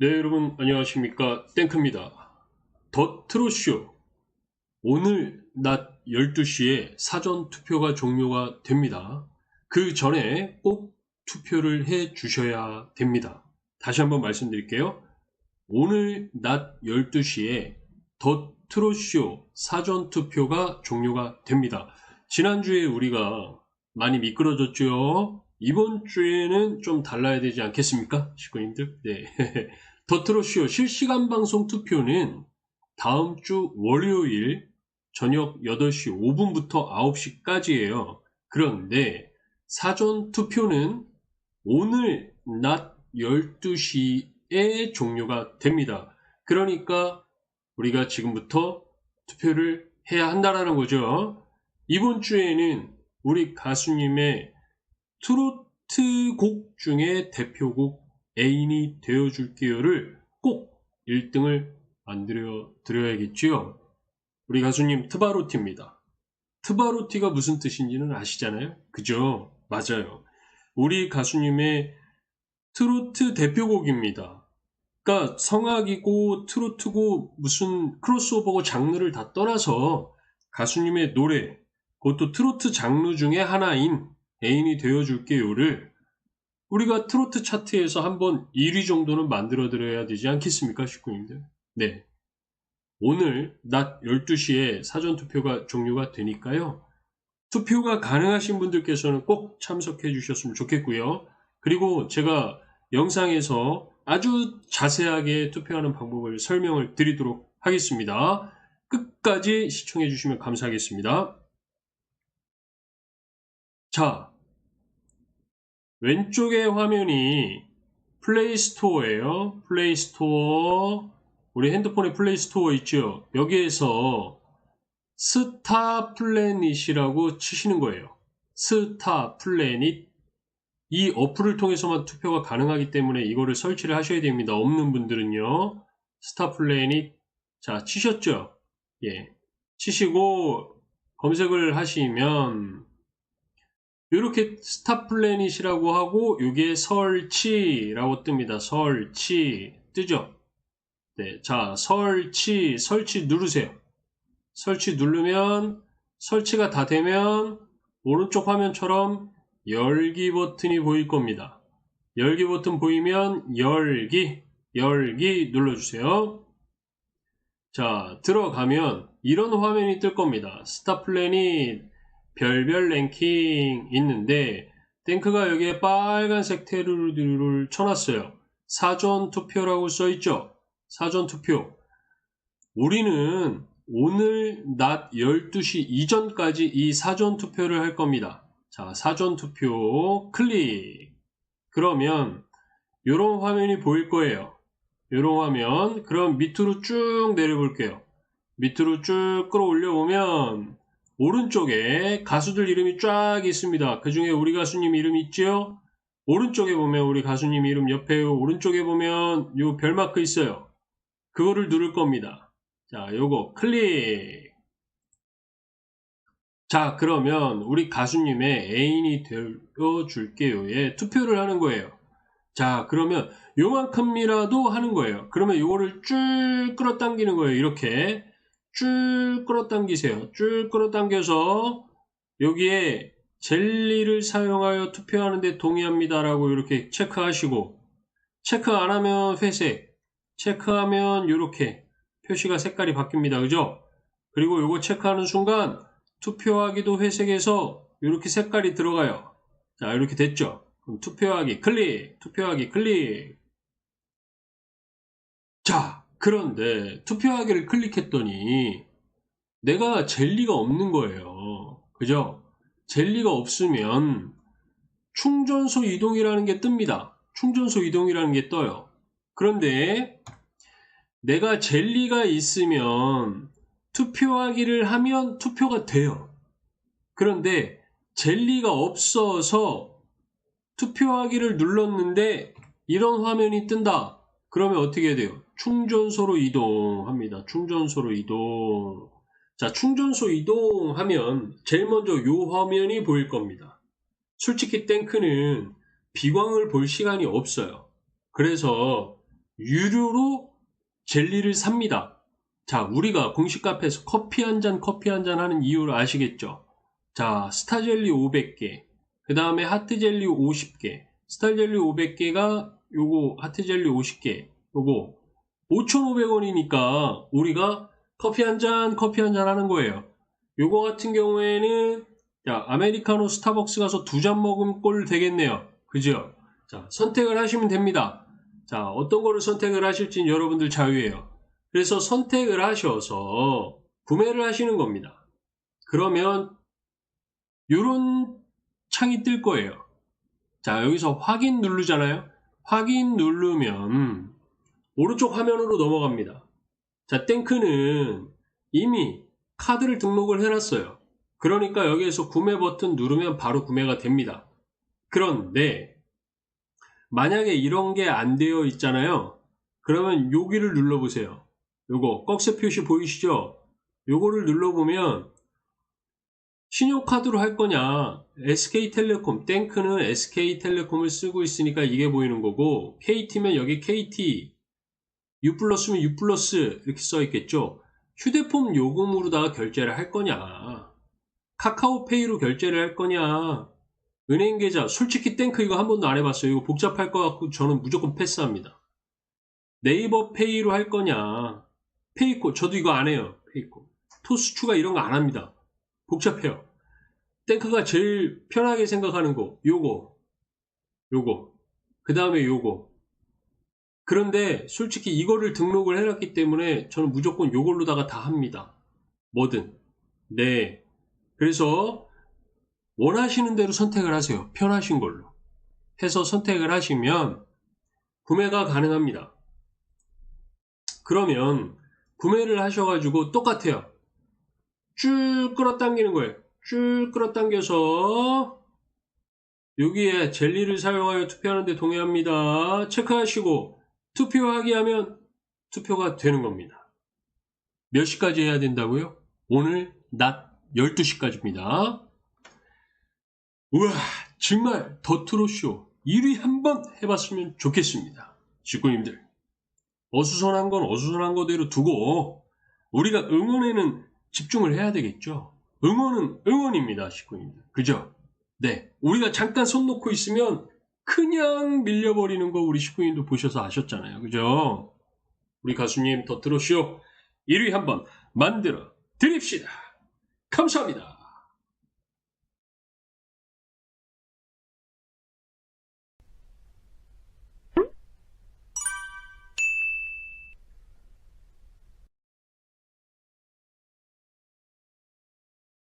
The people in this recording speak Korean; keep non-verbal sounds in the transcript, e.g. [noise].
네, 여러분 안녕하십니까 땡크입니다. 더 트롯쇼 오늘 낮 12시에 사전 투표가 종료가 됩니다. 그 전에 꼭 투표를 해 주셔야 됩니다. 다시 한번 말씀드릴게요. 오늘 낮 12시에 더 트롯쇼 사전 투표가 종료가 됩니다. 지난주에 우리가 많이 미끄러졌죠? 이번 주에는 좀 달라야 되지 않겠습니까? 식구님들. 네. [laughs] 더트로쇼 실시간 방송 투표는 다음 주 월요일 저녁 8시 5분부터 9시까지예요. 그런데 사전 투표는 오늘 낮 12시에 종료가 됩니다. 그러니까 우리가 지금부터 투표를 해야 한다라는 거죠. 이번 주에는 우리 가수님의 트로트 곡 중에 대표곡 애인이 되어줄게요를 꼭 1등을 만들어 드려야겠지요. 우리 가수님 트바로티입니다. 트바로티가 무슨 뜻인지는 아시잖아요? 그죠? 맞아요. 우리 가수님의 트로트 대표곡입니다. 그러니까 성악이고 트로트고 무슨 크로스오버고 장르를 다 떠나서 가수님의 노래, 그것도 트로트 장르 중에 하나인 애인이 되어줄게요를 우리가 트로트 차트에서 한번 1위 정도는 만들어 드려야 되지 않겠습니까, 식구님들? 네. 오늘 낮 12시에 사전투표가 종료가 되니까요. 투표가 가능하신 분들께서는 꼭 참석해 주셨으면 좋겠고요. 그리고 제가 영상에서 아주 자세하게 투표하는 방법을 설명을 드리도록 하겠습니다. 끝까지 시청해 주시면 감사하겠습니다. 자, 왼쪽의 화면이 플레이스토어예요. 플레이스토어. 우리 핸드폰에 플레이스토어 있죠? 여기에서 스타 플래닛이라고 치시는 거예요. 스타 플래닛. 이 어플을 통해서만 투표가 가능하기 때문에 이거를 설치를 하셔야 됩니다. 없는 분들은요. 스타 플래닛. 자, 치셨죠? 예. 치시고 검색을 하시면 이렇게 스탑 플래닛이라고 하고 이게 설치라고 뜹니다. 설치 뜨죠? 네, 자 설치 설치 누르세요. 설치 누르면 설치가 다 되면 오른쪽 화면처럼 열기 버튼이 보일 겁니다. 열기 버튼 보이면 열기 열기 눌러주세요. 자 들어가면 이런 화면이 뜰 겁니다. 스타플래닛 별별 랭킹 있는데 탱크가 여기에 빨간색 테두리를 쳐놨어요. 사전 투표라고 써있죠. 사전 투표. 우리는 오늘 낮 12시 이전까지 이 사전 투표를 할 겁니다. 자, 사전 투표 클릭. 그러면 이런 화면이 보일 거예요. 이런 화면. 그럼 밑으로 쭉 내려볼게요. 밑으로 쭉 끌어올려 보면 오른쪽에 가수들 이름이 쫙 있습니다. 그 중에 우리 가수님 이름 있죠? 오른쪽에 보면 우리 가수님 이름 옆에 오른쪽에 보면 요 별마크 있어요. 그거를 누를 겁니다. 자, 요거 클릭. 자, 그러면 우리 가수님의 애인이 되어 줄게요에 투표를 하는 거예요. 자, 그러면 요만큼이라도 하는 거예요. 그러면 요거를 쭉 끌어당기는 거예요. 이렇게. 쭉 끌어당기세요. 쭉 끌어당겨서 여기에 젤리를 사용하여 투표하는데 동의합니다라고 이렇게 체크하시고 체크 안 하면 회색 체크하면 이렇게 표시가 색깔이 바뀝니다. 그죠? 그리고 이거 체크하는 순간 투표하기도 회색에서 이렇게 색깔이 들어가요. 자 이렇게 됐죠? 그럼 투표하기 클릭 투표하기 클릭 자 그런데 투표하기를 클릭했더니 내가 젤리가 없는 거예요. 그죠? 젤리가 없으면 충전소 이동이라는 게 뜹니다. 충전소 이동이라는 게 떠요. 그런데 내가 젤리가 있으면 투표하기를 하면 투표가 돼요. 그런데 젤리가 없어서 투표하기를 눌렀는데 이런 화면이 뜬다. 그러면 어떻게 해야 돼요? 충전소로 이동합니다. 충전소로 이동. 자, 충전소 이동하면 제일 먼저 요 화면이 보일 겁니다. 솔직히 탱크는 비광을 볼 시간이 없어요. 그래서 유료로 젤리를 삽니다. 자, 우리가 공식 카페에서 커피 한 잔, 커피 한 잔 하는 이유를 아시겠죠? 자, 스타젤리 500개, 그 다음에 하트젤리 50개, 스타젤리 500개가 요거 하트젤리 50개, 요거 5,500원이니까 우리가 커피 한 잔, 커피 한 잔 하는 거예요. 요거 같은 경우에는 자, 아메리카노 스타벅스 가서 두 잔 먹으면 꼴 되겠네요. 그죠? 자, 선택을 하시면 됩니다. 자, 어떤 거를 선택을 하실지는 여러분들 자유예요. 그래서 선택을 하셔서 구매를 하시는 겁니다. 그러면 요런 창이 뜰 거예요. 자, 여기서 확인 누르잖아요. 확인 누르면 오른쪽 화면으로 넘어갑니다. 자, 땡크는 이미 카드를 등록을 해놨어요. 그러니까 여기에서 구매 버튼 누르면 바로 구매가 됩니다. 그런데 만약에 이런 게 안 되어 있잖아요. 그러면 여기를 눌러보세요. 요거 꺽쇠 표시 보이시죠? 요거를 눌러보면 신용카드로 할 거냐? SK텔레콤. 땡크는 SK텔레콤을 쓰고 있으니까 이게 보이는 거고 KT면 여기 KT U 플러스면 U 플러스 이렇게 써 있겠죠? 휴대폰 요금으로다가 결제를 할 거냐? 카카오페이로 결제를 할 거냐? 은행 계좌. 솔직히 땡크 이거 한 번도 안 해봤어요. 이거 복잡할 것 같고 저는 무조건 패스합니다. 네이버 페이로 할 거냐? 페이코. 저도 이거 안 해요 페이코. 토스 추가 이런 거 안 합니다 복잡해요. 땡크가 제일 편하게 생각하는 거 요거 요거 그 다음에 요거. 그런데 솔직히 이거를 등록을 해놨기 때문에 저는 무조건 요걸로다가 다 합니다. 뭐든. 네. 그래서 원하시는 대로 선택을 하세요. 편하신 걸로. 해서 선택을 하시면 구매가 가능합니다. 그러면 구매를 하셔가지고 똑같아요 쭉 끌어당기는 거예요 쭉 끌어당겨서 여기에 젤리를 사용하여 투표하는데 동의합니다. 체크하시고 투표하기 하면 투표가 되는 겁니다. 몇 시까지 해야 된다고요? 오늘 낮 12시까지입니다. 우와 정말 더트로쇼 1위 한번 해봤으면 좋겠습니다. 직구님들 어수선한 건 어수선한 거대로 두고 우리가 응원에는 집중을 해야 되겠죠. 응원은 응원입니다, 식구님들. 그죠? 네. 우리가 잠깐 손 놓고 있으면 그냥 밀려버리는 거 우리 식구님도 보셔서 아셨잖아요. 그죠? 우리 가수님 더 들어쇼 1위 한번 만들어 드립시다. 감사합니다.